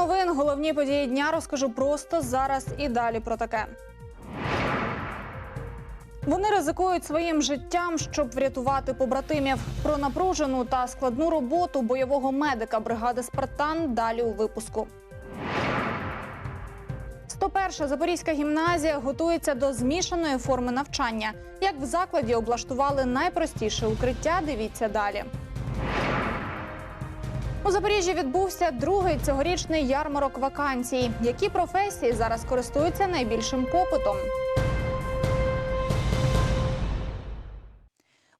новин головні події дня розкажу просто зараз і далі про таке. Вони ризикують своїм життям, щоб врятувати побратимів. Про напружену та складну роботу бойового медика бригади Спартан далі у випуску. 101 Запорізька гімназія готується до змішаної форми навчання. Як в закладі облаштували найпростіше укриття, дивіться далі. У Запоріжжі відбувся другий цьогорічний ярмарок вакансій. Які професії зараз користуються найбільшим попитом?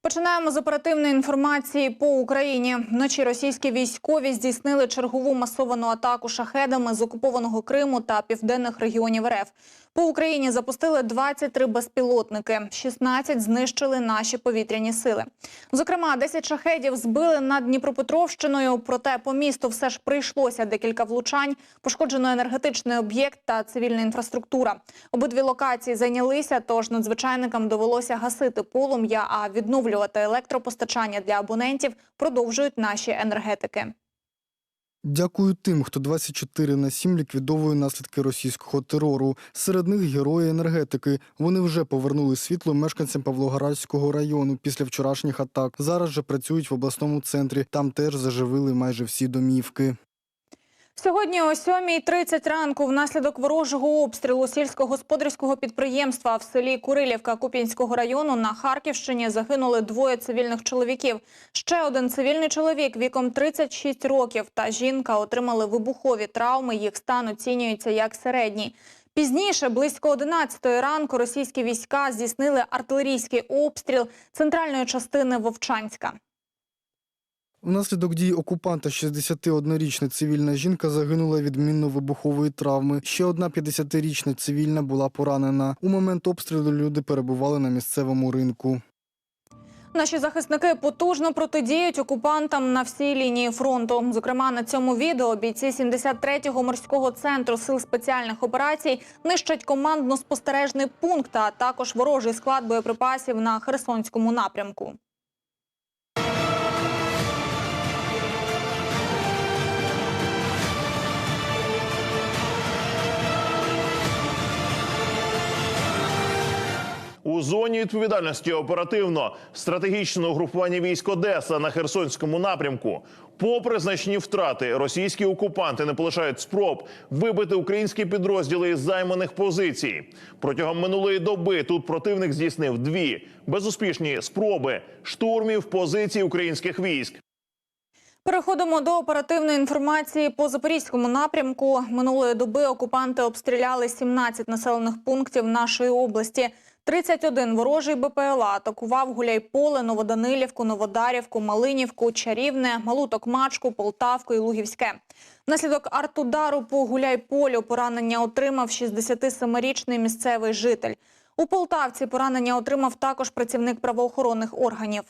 Починаємо з оперативної інформації по Україні. Вночі російські військові здійснили чергову масовану атаку шахедами з окупованого Криму та південних регіонів РФ. По Україні запустили 23 безпілотники, 16 знищили наші повітряні сили. Зокрема, 10 шахедів збили над Дніпропетровщиною. Проте по місту все ж прийшлося декілька влучань. Пошкоджено енергетичний об'єкт та цивільна інфраструктура. Обидві локації зайнялися, тож надзвичайникам довелося гасити полум'я, а відновлювати електропостачання для абонентів продовжують наші енергетики. Дякую тим, хто 24 на 7 ліквідовує наслідки російського терору. Серед них герої енергетики. Вони вже повернули світло мешканцям Павлоградського району після вчорашніх атак. Зараз же працюють в обласному центрі. Там теж заживили майже всі домівки. Сьогодні о 7.30 ранку внаслідок ворожого обстрілу сільськогосподарського підприємства в селі Курилівка Куп'янського району на Харківщині загинули двоє цивільних чоловіків. Ще один цивільний чоловік віком 36 років та жінка отримали вибухові травми. Їх стан оцінюється як середній. Пізніше, близько 11 ранку, російські війська здійснили артилерійський обстріл центральної частини Вовчанська. Внаслідок дій окупанта 61-річна цивільна жінка загинула від мінно-вибухової травми. Ще одна 50-річна цивільна була поранена. У момент обстрілу люди перебували на місцевому ринку. Наші захисники потужно протидіють окупантам на всій лінії фронту. Зокрема, на цьому відео бійці 73-го морського центру сил спеціальних операцій нищать командно-спостережний пункт, а також ворожий склад боєприпасів на Херсонському напрямку. У зоні відповідальності оперативно стратегічного угрупування військ Одеса на Херсонському напрямку. Попри значні втрати, російські окупанти не полишають спроб вибити українські підрозділи із займаних позицій. Протягом минулої доби тут противник здійснив дві безуспішні спроби штурмів позицій українських військ. Переходимо до оперативної інформації по запорізькому напрямку. Минулої доби окупанти обстріляли 17 населених пунктів нашої області. 31 ворожий БПЛА атакував Гуляйполе, Новоданилівку, Новодарівку, Малинівку, Чарівне, Малу Токмачку, Полтавку і Лугівське. Внаслідок артудару по Гуляйполю поранення отримав 67-річний місцевий житель. У Полтавці поранення отримав також працівник правоохоронних органів.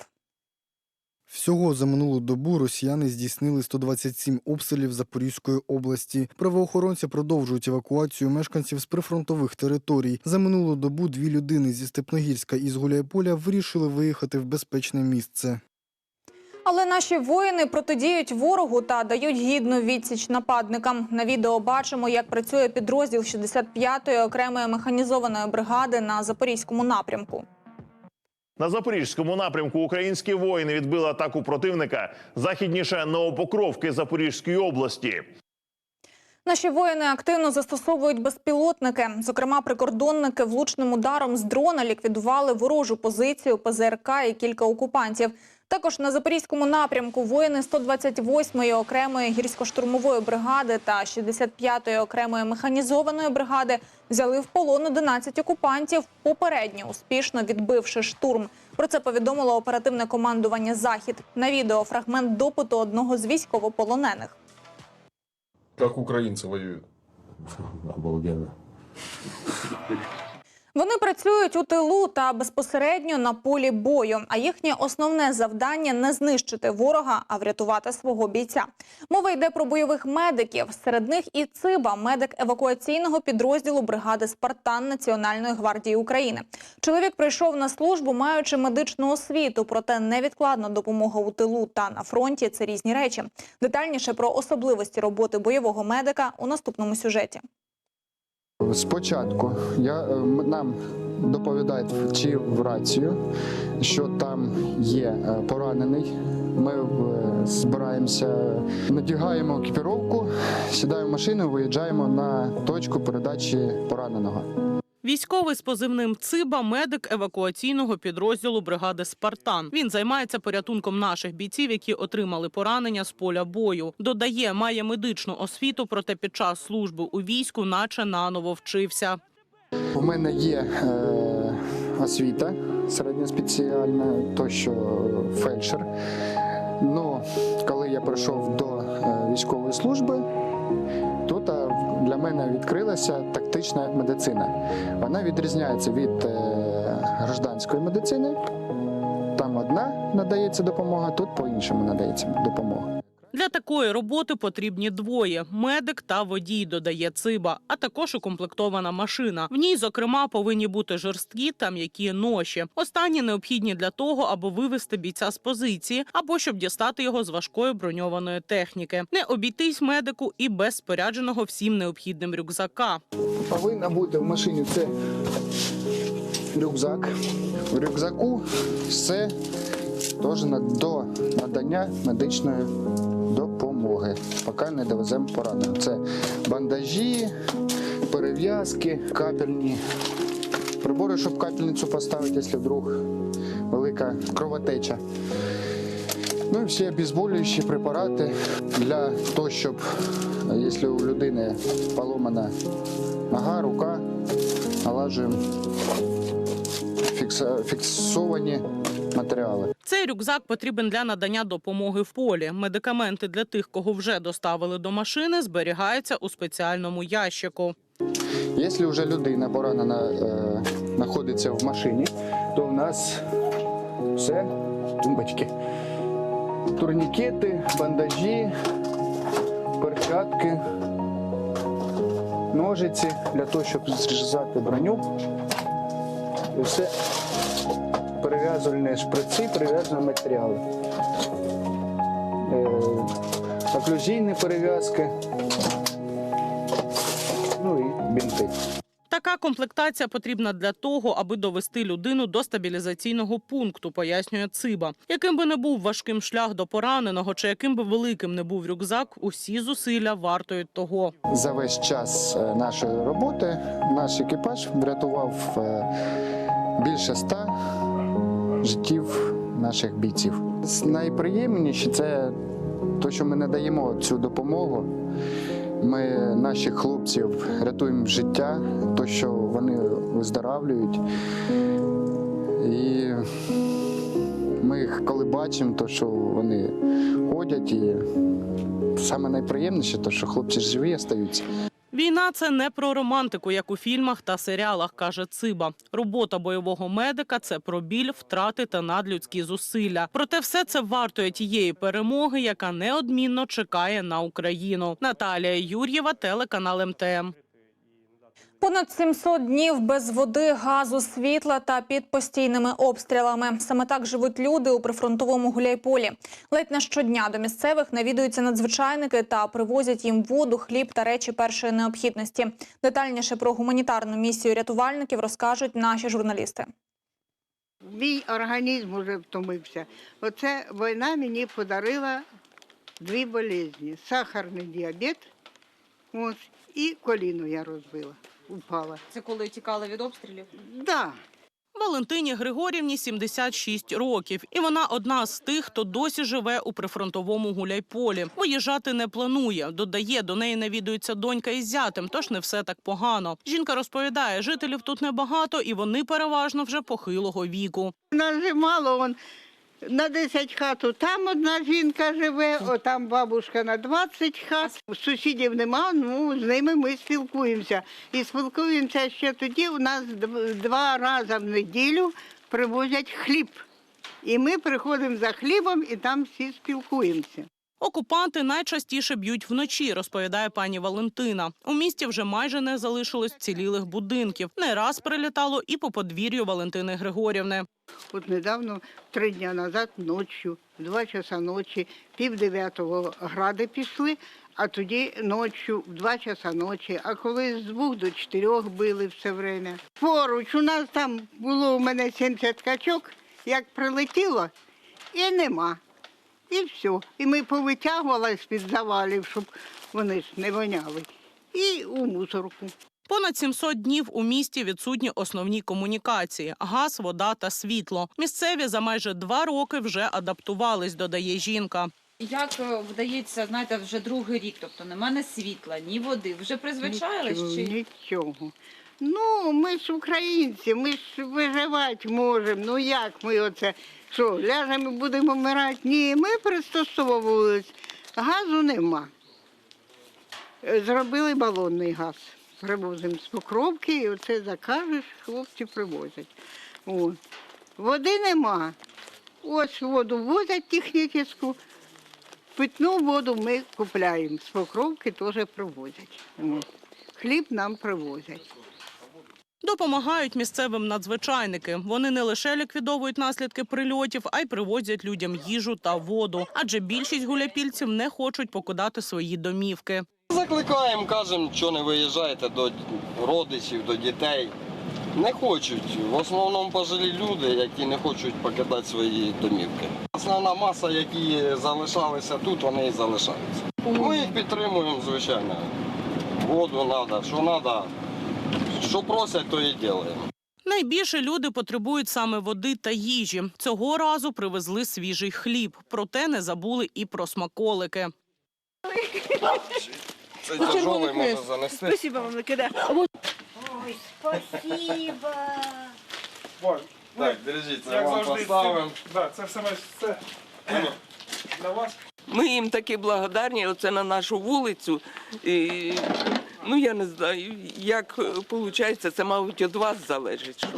Всього за минулу добу росіяни здійснили 127 обстрілів Запорізької області. Правоохоронці продовжують евакуацію мешканців з прифронтових територій. За минулу добу дві людини зі Степногірська і з Гуляйполя вирішили виїхати в безпечне місце. Але наші воїни протидіють ворогу та дають гідну відсіч нападникам. На відео бачимо, як працює підрозділ 65-ї окремої механізованої бригади на запорізькому напрямку. На запорізькому напрямку українські воїни відбили атаку противника західніше Новопокровки Запорізької області. Наші воїни активно застосовують безпілотники. Зокрема, прикордонники влучним ударом з дрона ліквідували ворожу позицію ПЗРК і кілька окупантів. Також на запорізькому напрямку воїни 128-ї окремої гірсько-штурмової бригади та 65-ї окремої механізованої бригади взяли в полон 11 окупантів, попередньо успішно відбивши штурм. Про це повідомило оперативне командування Захід. На відео фрагмент допиту одного з військовополонених. Как украинцы воюют. Обалденно. Вони працюють у тилу та безпосередньо на полі бою. А їхнє основне завдання не знищити ворога, а врятувати свого бійця. Мова йде про бойових медиків. Серед них і Циба, медик евакуаційного підрозділу бригади Спартан Національної гвардії України. Чоловік прийшов на службу, маючи медичну освіту, проте невідкладна допомога у тилу та на фронті це різні речі. Детальніше про особливості роботи бойового медика у наступному сюжеті. Спочатку я, е, нам доповідають чи в рацію, що там є е, поранений. Ми е, збираємося, надягаємо екіпіровку, сідаємо в машину, виїжджаємо на точку передачі пораненого. Військовий з позивним Циба, медик евакуаційного підрозділу бригади Спартан. Він займається порятунком наших бійців, які отримали поранення з поля бою. Додає, має медичну освіту, проте під час служби у війську, наче наново вчився. У мене є е, освіта середньоспеціальна, то що фельдшер. Ну, коли я прийшов до е, військової служби, тут е, для мене відкрилася тактична медицина. Вона відрізняється від е, гражданської медицини. Там одна надається допомога, тут по-іншому надається допомога. Для такої роботи потрібні двоє: медик та водій, додає Циба, а також укомплектована машина. В ній, зокрема, повинні бути жорсткі та м'які ноші. Останні необхідні для того, аби вивести бійця з позиції або щоб дістати його з важкої броньованої техніки. Не обійтись медику і без спорядженого всім необхідним рюкзака. Повинна бути в машині це рюкзак. В рюкзаку все теж до надання медичної допомоги, поки не довеземо пораненого. Це бандажі, перев'язки, капельні. Прибори, щоб капельницю поставити, якщо вдруг велика кровотеча. Ну і всі обезболюючі препарати для того, щоб якщо у людини поломана нога, рука, налажуємо фіксовані матеріали. Цей рюкзак потрібен для надання допомоги в полі. Медикаменти для тих, кого вже доставили до машини, зберігаються у спеціальному ящику. Якщо вже людина поранена е, знаходиться в машині, то в нас все тумбочки. Турнікети, бандажі, перчатки, ножиці для того, щоб зрізати броню. І все перев'язувальні шприци, перев'язані матеріали. Е, оклюзійні перев'язки, ну і бінти. Така комплектація потрібна для того, аби довести людину до стабілізаційного пункту, пояснює Циба. Яким би не був важким шлях до пораненого, чи яким би великим не був рюкзак, усі зусилля вартують того. За весь час е, нашої роботи наш екіпаж врятував е, більше ста життів наших бійців. Найприємніше це те, що ми надаємо цю допомогу. Ми наших хлопців рятуємо життя, то що вони виздоравлюють. І ми їх коли бачимо, то що вони ходять і саме найприємніше, то що хлопці живі остаються. Війна це не про романтику, як у фільмах та серіалах, каже Циба. Робота бойового медика це про біль, втрати та надлюдські зусилля. Проте все це вартує тієї перемоги, яка неодмінно чекає на Україну. Наталія Юр'єва, телеканал МТМ. Понад 700 днів без води, газу, світла та під постійними обстрілами. Саме так живуть люди у прифронтовому гуляйполі. Ледь не щодня до місцевих навідуються надзвичайники та привозять їм воду, хліб та речі першої необхідності. Детальніше про гуманітарну місію рятувальників розкажуть наші журналісти. Мій організм уже втомився. Оце війна мені подарила дві болезні: сахарний діабет ось, і коліно я розбила, упала. Це коли тікали від обстрілів? Да, Валентині Григорівні 76 років, і вона одна з тих, хто досі живе у прифронтовому гуляйполі. Виїжджати не планує. Додає, до неї навідується донька із зятем, тож не все так погано. Жінка розповідає, жителів тут небагато, і вони переважно вже похилого віку. нас же мало, он На 10 хат там одна жінка живе, отам бабушка на 20 хат. Сусідів нема, ну з ними ми спілкуємося. І спілкуємося ще тоді. У нас два рази в неділю привозять хліб. І ми приходимо за хлібом і там всі спілкуємося. Окупанти найчастіше б'ють вночі, розповідає пані Валентина. У місті вже майже не залишилось вцілілих будинків. Не раз прилітало і по подвір'ю Валентини Григорівни. От недавно, три дні назад, ночі, два часа ночі, пів дев'ятого гради пішли, а тоді ночі, в два часа ночі, а коли з двох до чотирьох били все время. Поруч у нас там було у мене 70 качок, як прилетіло, і нема. І все. І ми повитягували з-під завалів, щоб вони ж не воняли. І у мусорку. Понад 700 днів у місті відсутні основні комунікації: газ, вода та світло. Місцеві за майже два роки вже адаптувались, додає жінка. Як е, вдається, знаєте, вже другий рік, тобто нема ні світла, ні води. Вже призвичайлись Нічого, чи Нічого. Ну, ми ж українці, ми ж виживати можемо. Ну як ми оце? Що, ляжемо будемо вмирати? Ні, ми пристосовувались. Газу нема. Е, Зробили балонний газ. Привозимо з покровки, і оце закажеш, хлопці привозять. От. Води нема. Ось воду возять технічну. Питну воду ми купляємо. З покровки теж привозять. От. Хліб нам привозять. Допомагають місцевим надзвичайники. Вони не лише ліквідовують наслідки прильотів, а й привозять людям їжу та воду. Адже більшість гуляпільців не хочуть покидати свої домівки. Закликаємо, кажемо, що не виїжджаєте до родичів, до дітей. Не хочуть. В основному пожилі люди, які не хочуть покидати свої домівки. Основна маса, які залишалися тут, вони і залишаються. Ми їх підтримуємо, звичайно. Воду треба, що треба. Що просять, то і робимо. Найбільше люди потребують саме води та їжі. Цього разу привезли свіжий хліб, проте не забули і про смаколики. Це тяжелий може занести. Спасибо вам, Никита. Так, держіть, це вам поставимо. да, це саме це для вас. Ми їм такі благодарні, оце на нашу вулицю. І, ну, я не знаю, як виходить, це, мабуть, від вас залежить, що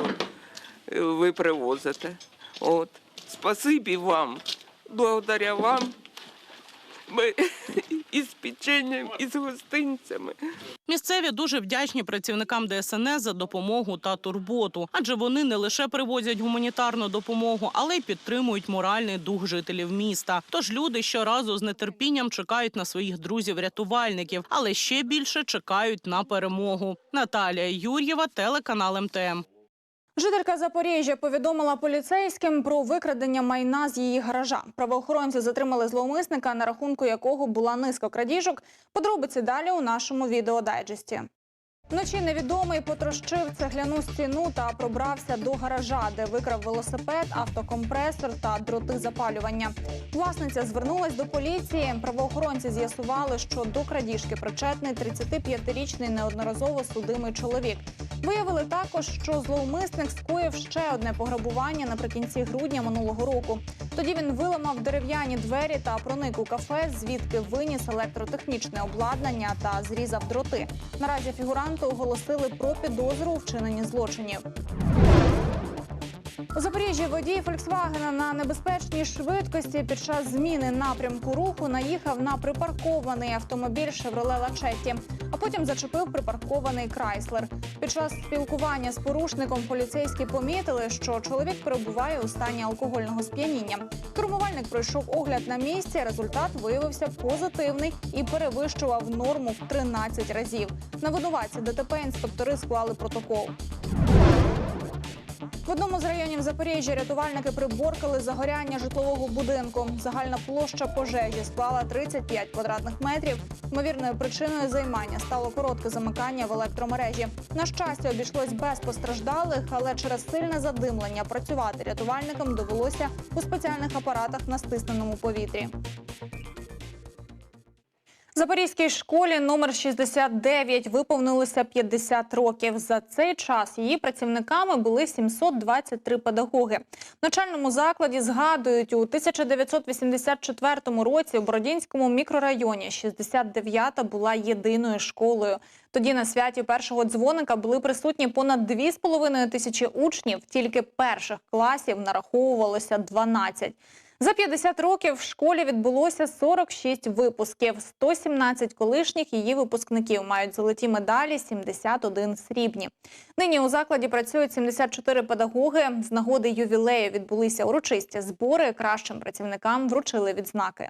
е, ви привозите. От. Спасибі вам, благодаря вам. Ми і з печенням, і з гостинцями. Місцеві дуже вдячні працівникам ДСНС за допомогу та турботу, адже вони не лише привозять гуманітарну допомогу, але й підтримують моральний дух жителів міста. Тож люди щоразу з нетерпінням чекають на своїх друзів-рятувальників, але ще більше чекають на перемогу. Наталія Юр'єва, телеканал МТМ. Жителька Запоріжжя повідомила поліцейським про викрадення майна з її гаража. Правоохоронці затримали зловмисника, на рахунку якого була низка крадіжок. Подробиці далі у нашому відеодайджесті. Вночі невідомий потрощив цегляну стіну та пробрався до гаража, де викрав велосипед, автокомпресор та дроти запалювання. Власниця звернулась до поліції. Правоохоронці з'ясували, що до крадіжки причетний 35-річний неодноразово судимий чоловік. Виявили також, що зловмисник скоїв ще одне пограбування наприкінці грудня минулого року. Тоді він виламав дерев'яні двері та проник у кафе, звідки виніс електротехнічне обладнання та зрізав дроти. Наразі фігуранту оголосили про підозру у вчиненні злочинів. У Запоріжжі водій Фольксвагена на небезпечній швидкості під час зміни напрямку руху наїхав на припаркований автомобіль «Шевроле Лачетті», а потім зачепив припаркований Крайслер. Під час спілкування з порушником поліцейські помітили, що чоловік перебуває у стані алкогольного сп'яніння. Кермувальник пройшов огляд на місці. Результат виявився позитивний і перевищував норму в 13 разів. На винуватці ДТП інспектори склали протокол. В одному з районів Запоріжжя рятувальники приборкали загоряння житлового будинку. Загальна площа пожежі склала 35 квадратних метрів. Ймовірною причиною займання стало коротке замикання в електромережі. На щастя, обійшлось без постраждалих, але через сильне задимлення працювати рятувальникам довелося у спеціальних апаратах на стисненому повітрі. Запорізькій школі номер 69 виповнилося 50 років. За цей час її працівниками були 723 педагоги. В начальному закладі згадують, у 1984 році у Бородінському мікрорайоні 69-та була єдиною школою. Тоді на святі першого дзвоника були присутні понад 2,5 тисячі учнів. Тільки перших класів нараховувалося 12. За 50 років в школі відбулося 46 випусків. 117 колишніх її випускників мають золоті медалі, 71 срібні. Нині у закладі працюють 74 педагоги. З нагоди ювілею відбулися урочисті збори. Кращим працівникам вручили відзнаки.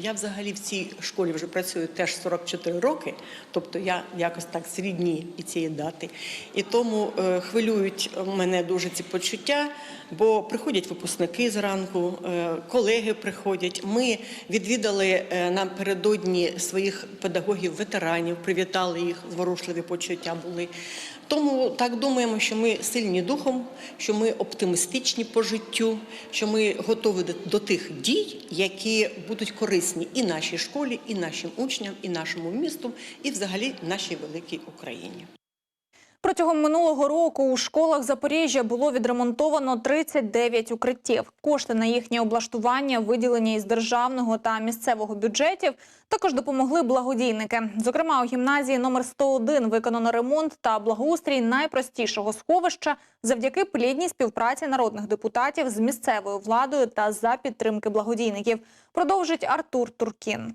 Я взагалі в цій школі вже працюю теж 44 роки, тобто я якось так срідні і цієї дати. І тому е, хвилюють мене дуже ці почуття, бо приходять випускники зранку, е, колеги приходять. Ми відвідали е, напередодні своїх педагогів-ветеранів, привітали їх, зворушливі почуття були. Тому так думаємо, що ми сильні духом, що ми оптимістичні по життю, що ми готові до, тих дій, які будуть корисні і нашій школі, і нашим учням, і нашому місту, і взагалі нашій великій Україні. Протягом минулого року у школах Запоріжжя було відремонтовано 39 укриттів. Кошти на їхнє облаштування виділені із державного та місцевого бюджетів. Також допомогли благодійники. Зокрема, у гімназії номер 101 виконано ремонт та благоустрій найпростішого сховища завдяки плідній співпраці народних депутатів з місцевою владою та за підтримки благодійників. Продовжить Артур Туркін.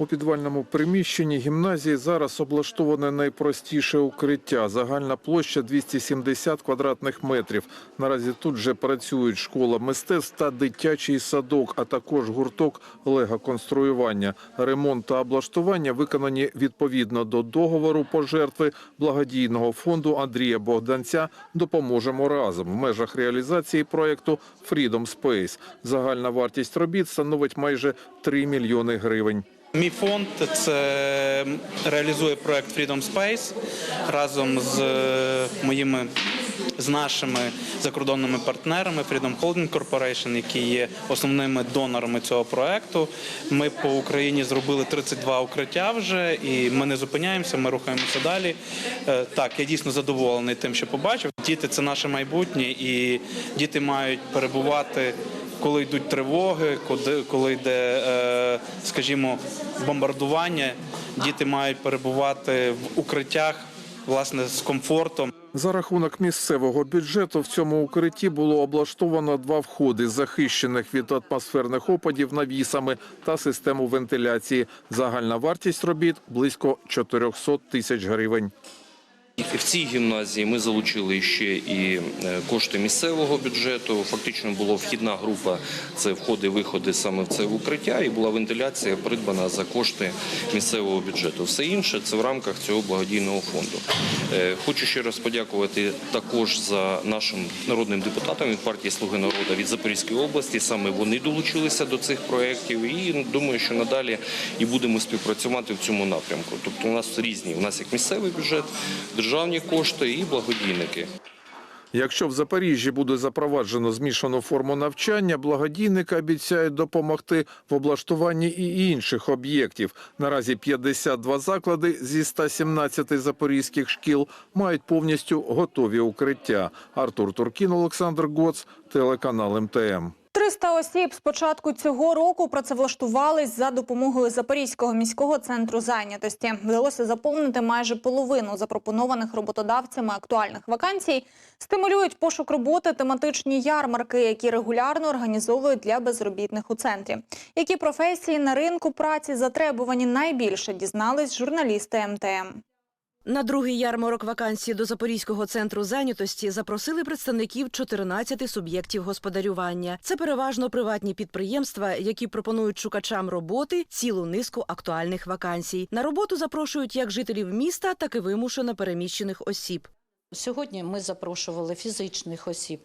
У підвальному приміщенні гімназії зараз облаштоване найпростіше укриття. Загальна площа 270 квадратних метрів. Наразі тут вже працюють школа мистецтв та дитячий садок, а також гурток лего-конструювання. Ремонт та облаштування виконані відповідно до договору пожертви благодійного фонду Андрія Богданця «Допоможемо разом» в межах реалізації проєкту Freedom Space. Загальна вартість робіт становить майже 3 мільйони гривень. Мій фонд це реалізує проект Freedom Space разом з е, моїми з нашими закордонними партнерами Freedom Holding Corporation, які є основними донорами цього проекту. Ми по Україні зробили 32 укриття вже, і ми не зупиняємося. Ми рухаємося далі. Е, Так, я дійсно задоволений тим, що побачив. Діти це наше майбутнє, і діти мають перебувати коли йдуть тривоги, коли, йде, е, скажімо, бомбардування, діти мають перебувати в укриттях власне з комфортом. За рахунок місцевого бюджету в цьому укритті було облаштовано два входи, захищених від атмосферних опадів навісами та систему вентиляції. Загальна вартість робіт близько 400 тисяч гривень. В цій гімназії ми залучили ще і е, кошти місцевого бюджету. Фактично була вхідна група, це входи-виходи саме в це укриття, і була вентиляція придбана за кошти місцевого бюджету. Все інше це в рамках цього благодійного фонду. Е, Хочу ще раз подякувати також за нашим народним депутатам від партії Слуги народу від Запорізької області. Саме вони долучилися до цих проєктів, і думаю, що надалі і будемо співпрацювати в цьому напрямку. Тобто у нас різні. У нас як місцевий бюджет, державні кошти і благодійники. Якщо в Запоріжжі буде запроваджено змішану форму навчання, благодійники обіцяють допомогти в облаштуванні і інших об'єктів. Наразі 52 заклади зі 117 запорізьких шкіл мають повністю готові укриття. Артур Туркін, Олександр Гоц, телеканал МТМ. 300 осіб з початку цього року працевлаштувались за допомогою Запорізького міського центру зайнятості. Вдалося заповнити майже половину запропонованих роботодавцями актуальних вакансій. Стимулюють пошук роботи тематичні ярмарки, які регулярно організовують для безробітних у центрі. Які професії на ринку праці затребувані найбільше, дізнались журналісти МТМ. На другий ярмарок вакансій до Запорізького центру зайнятості запросили представників 14 суб'єктів господарювання. Це переважно приватні підприємства, які пропонують шукачам роботи цілу низку актуальних вакансій. На роботу запрошують як жителів міста, так і вимушено переміщених осіб. Сьогодні ми запрошували фізичних осіб.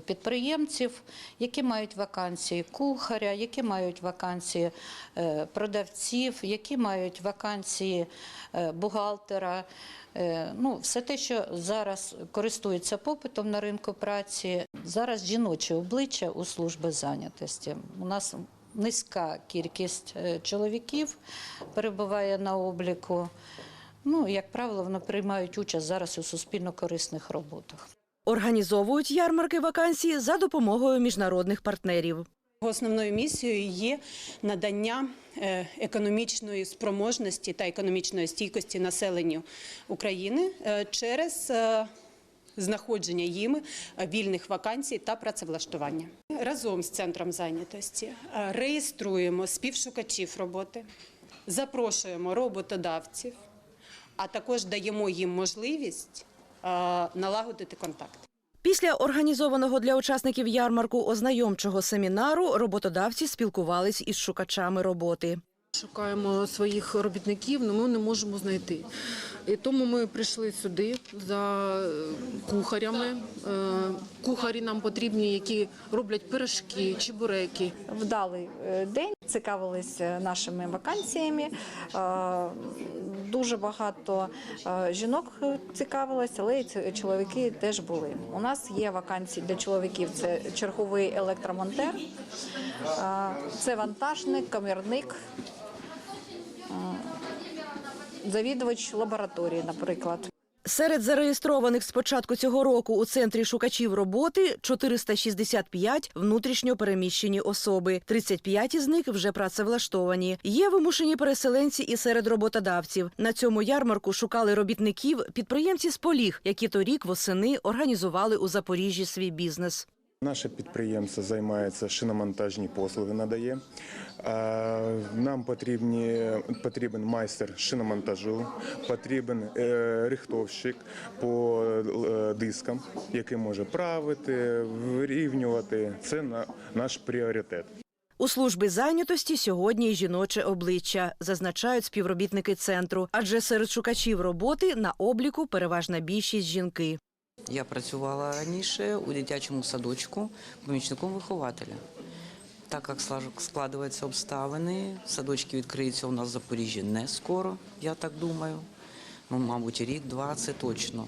Підприємців, які мають вакансії кухаря, які мають вакансії е, продавців, які мають вакансії е, бухгалтера. Е, Ну, все те, що зараз користується попитом на ринку праці. Зараз жіноче обличчя у служби зайнятості. У нас низька кількість чоловіків перебуває на обліку. Ну, як правило, вони приймають участь зараз у суспільно-корисних роботах. Організовують ярмарки вакансій за допомогою міжнародних партнерів. Основною місією є надання е, економічної спроможності та економічної стійкості населенню України е, через е, знаходження їм вільних вакансій та працевлаштування. Разом з центром зайнятості реєструємо співшукачів роботи, запрошуємо роботодавців, а також даємо їм можливість налагодити контакт. Після організованого для учасників ярмарку ознайомчого семінару роботодавці спілкувались із шукачами роботи. Шукаємо своїх робітників, але ми не можемо знайти. І тому ми прийшли сюди за е, кухарями. Е, Кухарі нам потрібні, які роблять пирожки, чебуреки. Вдалий е, день, цікавилися нашими вакансіями. Е, Дуже багато е, жінок цікавилось, але ці- чоловіки теж були. У нас є вакансії для чоловіків: це черговий електромонтер, е, це вантажник, комірник, е, завідувач лабораторії, наприклад. Серед зареєстрованих з початку цього року у центрі шукачів роботи 465 внутрішньо переміщені особи. 35 із них вже працевлаштовані. Є вимушені переселенці і серед роботодавців. На цьому ярмарку шукали робітників підприємці з Поліг, які торік восени організували у Запоріжжі свій бізнес. Наше підприємство займається шиномонтажні послуги, надає. Е, Нам потрібні, потрібен майстер шиномонтажу, потрібен е, рихтовщик по е, дискам, який може правити, вирівнювати. Це на- наш пріоритет. У службі зайнятості сьогодні й жіноче обличчя, зазначають співробітники центру. Адже серед шукачів роботи на обліку переважна більшість жінки. Я працювала раніше у дитячому садочку помічником вихователя. Так як складаються обставини, садочки відкриються у нас в Запоріжжі не скоро, я так думаю. Ну, мабуть, рік-два це точно.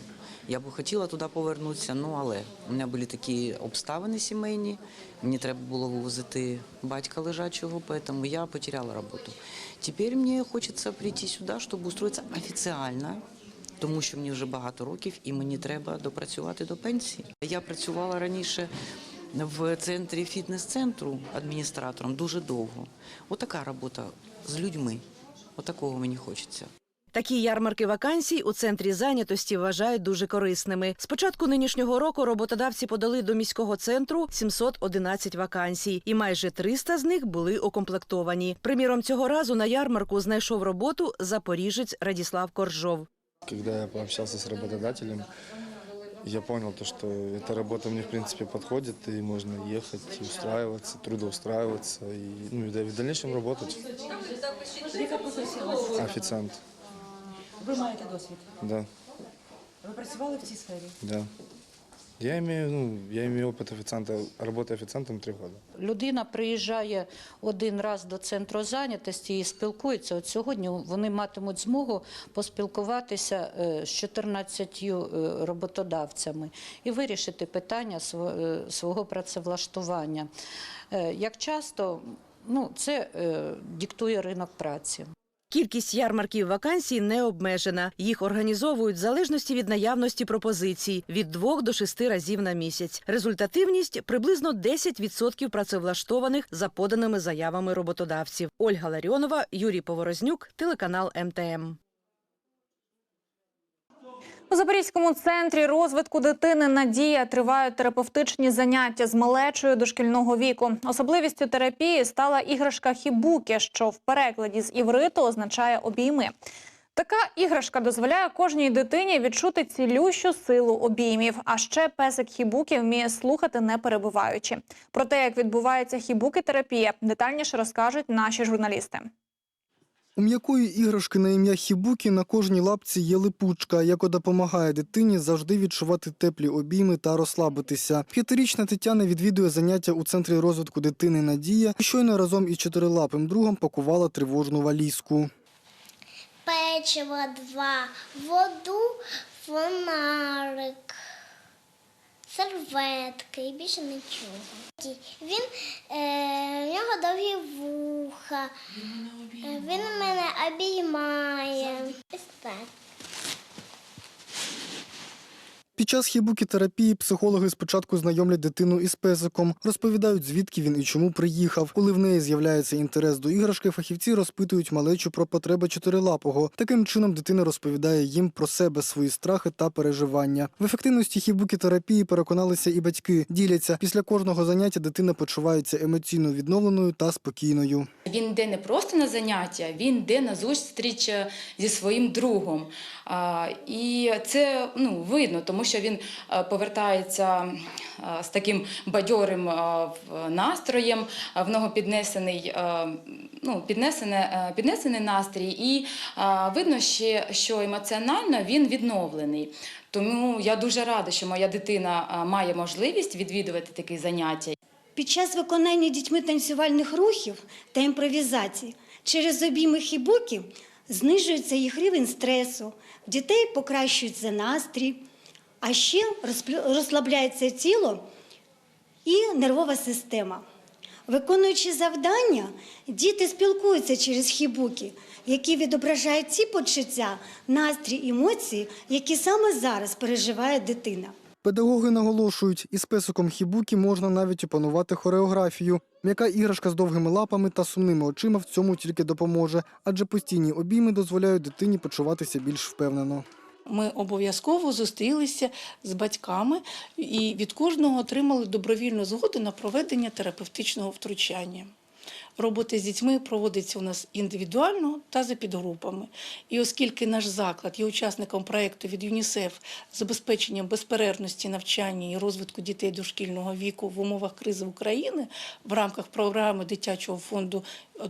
Я би хотіла туди повернутися, ну але у мене були такі обставини сімейні. Мені треба було вивозити батька лежачого, тому я потеряла роботу. Тепер мені хочеться прийти сюди, щоб устроїтися офіціально тому що мені вже багато років і мені треба допрацювати до пенсії. Я працювала раніше в центрі фітнес-центру адміністратором дуже довго. Отака робота з людьми. Отакого мені хочеться. Такі ярмарки вакансій у центрі зайнятості вважають дуже корисними. З початку нинішнього року роботодавці подали до міського центру 711 вакансій, і майже 300 з них були укомплектовані. Приміром, цього разу на ярмарку знайшов роботу запоріжець Радіслав Коржов. Когда я пообщался с работодателем, я понял, то, что эта работа мне, в принципе, подходит, и можно ехать, и устраиваться, трудоустраиваться, и, ну, и в дальнейшем работать. Яка професія? Официант, Ви маєте досвід. да, Ви працювали в цій сфері? да. Я имею, ну, я имею опыт официанта, работы официантом три года. Людина приїжджає один раз до центру зайнятості і спілкується. От сьогодні вони матимуть змогу поспілкуватися е, з 14 е, роботодавцями і вирішити питання е, свого працевлаштування. Як часто ну, це диктує ринок праці. Кількість ярмарків вакансій не обмежена. Їх організовують в залежності від наявності пропозицій від двох до шести разів на місяць. Результативність приблизно 10% працевлаштованих за поданими заявами роботодавців. Ольга Ларіонова, Юрій Поворознюк, телеканал МТМ. У Запорізькому центрі розвитку дитини Надія тривають терапевтичні заняття з малечою дошкільного віку. Особливістю терапії стала іграшка хібуки, що в перекладі з івриту означає обійми. Така іграшка дозволяє кожній дитині відчути цілющу силу обіймів. А ще песик хібуки вміє слухати не перебуваючи. Про те, як відбувається хібуки-терапія, детальніше розкажуть наші журналісти. У м'якої іграшки на ім'я Хібукі на кожній лапці є липучка, яка допомагає дитині завжди відчувати теплі обійми та розслабитися. П'ятирічна Тетяна відвідує заняття у центрі розвитку дитини Надія і щойно разом із чотирилапим другом пакувала тривожну валізку. Печиво два, воду, фонарик. Серветки і більше нічого. Він е, в нього довгі вуха. Е, Він мене обіймає. Ось так. Під час хібукі-терапії психологи спочатку знайомлять дитину із песиком, розповідають, звідки він і чому приїхав. Коли в неї з'являється інтерес до іграшки, фахівці розпитують малечу про потреби чотирилапого. Таким чином дитина розповідає їм про себе, свої страхи та переживання. В ефективності хібукі-терапії переконалися і батьки. Діляться після кожного заняття дитина почувається емоційно відновленою та спокійною. Він йде не просто на заняття, він йде на зустріч е, зі своїм другом. І це ну, видно, тому що він е, повертається е, з таким бадьорим е, настроєм, в нього піднесений, ну, піднесене, піднесений настрій, і видно ще, що емоціонально він відновлений. Тому я дуже рада, що моя дитина має можливість відвідувати такі заняття. Під час виконання дітьми танцювальних рухів та імпровізацій через обійми хібуки знижується їх рівень стресу, дітей покращується настрій, а ще розслабляється тіло і нервова система. Виконуючи завдання, діти спілкуються через хібуки, які відображають ті почуття, настрій, емоції, які саме зараз переживає дитина. Педагоги наголошують, із песиком хібукі можна навіть опанувати хореографію. М'яка іграшка з довгими лапами та сумними очима в цьому тільки допоможе, адже постійні обійми дозволяють дитині почуватися більш впевнено. Ми обов'язково зустрілися з батьками і від кожного отримали добровільну згоду на проведення терапевтичного втручання. Робота з дітьми проводиться у нас індивідуально та за підгрупами. І оскільки наш заклад є учасником проєкту від ЮНІСЕФ забезпечення безперервності навчання і розвитку дітей дошкільного віку в умовах кризи України в рамках програми дитячого фонду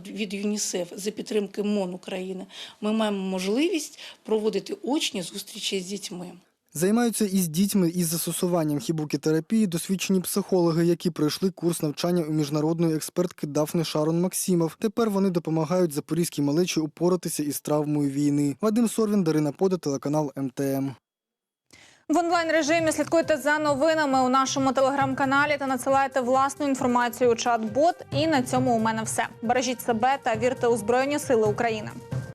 від ЮНІСЕФ за підтримки МОН України, ми маємо можливість проводити очні зустрічі з дітьми. Займаються із дітьми із застосуванням хібукі-терапії досвідчені психологи, які пройшли курс навчання у міжнародної експертки Дафни Шарон Максимов. Тепер вони допомагають запорізькій малечі упоратися із травмою війни. Вадим Сорвін, Дарина Пода, телеканал МТМ. В онлайн режимі слідкуйте за новинами у нашому телеграм-каналі та надсилайте власну інформацію у чат-бот. І на цьому у мене все. Бережіть себе та вірте у Збройні Сили України.